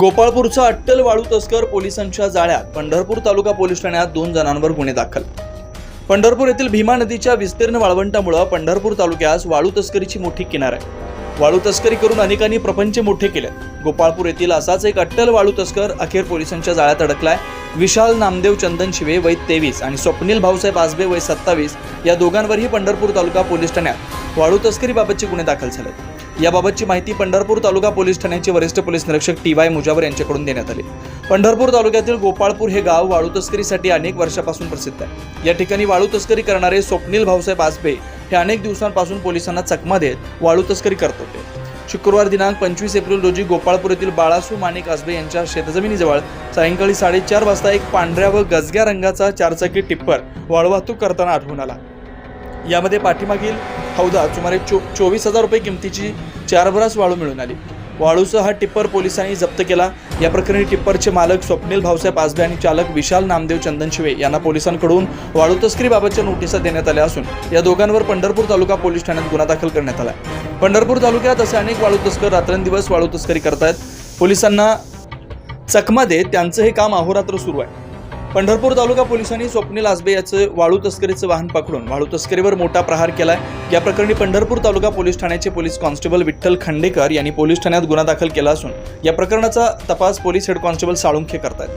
गोपाळपूरचा अट्टल वाळू तस्कर पोलिसांच्या जाळ्यात पंढरपूर तालुका पोलीस ठाण्यात दोन जणांवर गुन्हे दाखल. पंढरपूर येथील भीमा नदीच्या विस्तीर्ण वाळवंटामुळे पंढरपूर तालुक्यास वाळू तस्करीची मोठी किनार आहे. वाळू तस्करी करून अनेकांनी प्रपंच मोठे केले. गोपाळपूर येथील असाच एक अट्टल वाळू तस्कर अखेर पोलिसांच्या जाळ्यात अडकलाय. विशाल नामदेव चंदन शिवे वय तेवीस आणि स्वप्नील भाऊसाहेब आसबे वय सत्तावीस या दोघांवरही पंढरपूर तालुका पोलीस ठाण्यात वाळू तस्करीबाबतचे गुन्हे दाखल झाले. याबाबतची माहिती पंढरपूर तालुका पोलीस ठाण्याचे वरिष्ठ पोलीस निरीक्षक टी वाय मुजावर यांच्याकडून देण्यात आली. पंढरपूर तालुक्यातील गोपाळपूर हे गाव वाळू तस्करीसाठी अनेक वर्षापासून प्रसिद्ध आहे. या ठिकाणी वाळू तस्करी करणारे स्वप्नील भाऊसाहेब आसबे हे अनेक दिवसांपासून पोलिसांना चकमा देत वाळू तस्करी करत होते. शुक्रवार दिनांक पंचवीस एप्रिल रोजी गोपाळपूर येथील बाळासू माणिक आसबे यांच्या शेतजमिनीजवळ सायंकाळी साडेचार वाजता एक पांढऱ्या व गजग्या रंगाचा चारचाकी टिप्पर वाळवाहतूक करताना आढळून आला. यामध्ये पाठीमागील हौदात सुमारे चो चोवीस हजार रुपये किमतीची चारभरास वाळू मिळून आली. वाळूचा हा टिप्पर पोलिसांनी जप्त केला. या प्रकरणी टिप्परचे मालक स्वप्नील भाऊसाहेब आजबे आणि चालक विशाल नामदेव चंदनशिवे यांना पोलिसांकडून वाळू तस्करीबाबतच्या नोटिसा देण्यात आल्या असून या दोघांवर पंढरपूर तालुका पोलीस ठाण्यात गुन्हा दाखल करण्यात आला पंढरपूर तालुक्यात असे अनेक वाळू तस्कर रात्रंदिवस वाळू तस्करी करतायत. पोलिसांना चकमा देत त्यांचं हे काम अहोरात्र सुरू आहे. पंढरपूर तालुका पोलिसांनी स्वप्नील आसबे याचं वाळू तस्करीचं वाहन पकडून वाळू तस्करीवर मोठा प्रहार केलाय. या प्रकरणी पंढरपूर तालुका पोलीस ठाण्याचे पोलीस कॉन्स्टेबल विठ्ठल खंडेकर यांनी पोलीस ठाण्यात गुन्हा दाखल केला असून या प्रकरणाचा तपास पोलीस हेड कॉन्स्टेबल साळुंखे करतात